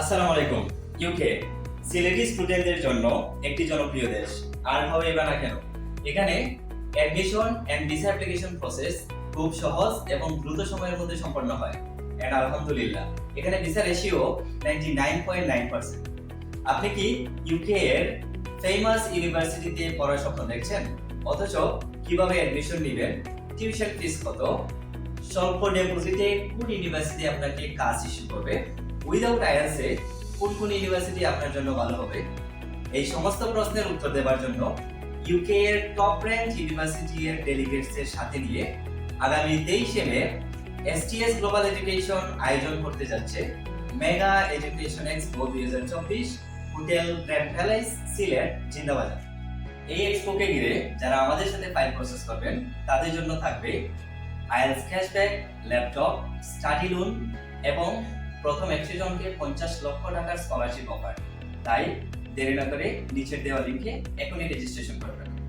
আসসালামু আলাইকুম ইউকে সিলেটি স্টুডেন্টদের জন্য একটি জনপ্রিয় দেশ। আর হবে বা না কেন? এখানে admission and visa application process খুব সহজ এবং দ্রুত সময়ের মধ্যে সম্পন্ন হয়। এন্ড আলহামদুলিল্লাহ, এখানে ভিসা রেশিও 99.9% আপনি কি ইউকে এর ফেমাস ইউনিভার্সিটিতে পড়ার স্বপ্ন দেখছেন? অথচ কীভাবে অ্যাডমিশন নেবেন? টিউশন ফিস কত? স্বল্প ডিপোজিটে কোন ইউনিভার্সিটি আপনাকে কাজ ইস্যু করবে? উইদাউট আইএলসে কোন কোন ইউনিভার্সিটি আপনার জন্য ভালো হবে? এই সমস্ত প্রশ্নের উত্তর দেওয়ার জন্য ইউকে এর টপ র্যাঙ্ক ইউনিভার্সিটি এর ডেলিগেটস এর সাথে নিয়ে আগামী তেইশে মে এসটিএস গ্লোবাল এডুকেশন আয়োজন করতে যাচ্ছে মেগা এডুকেশন এক্সপো দুই হাজার চব্বিশ hotel grand palace Sylhet, Zindabazar. এই এক্সপোকে ঘিরে যারা আমাদের সাথে ফাইল প্রসেস করবেন, তাদের জন্য থাকবে IELTS cashback laptop study loan এবং প্রথম একশো জনকে পঞ্চাশ লক্ষ টাকার স্কলারশিপ অফার তাই দেরি না করে নিচের দেওয়া লিঙ্কে এখনই রেজিস্ট্রেশন করবেন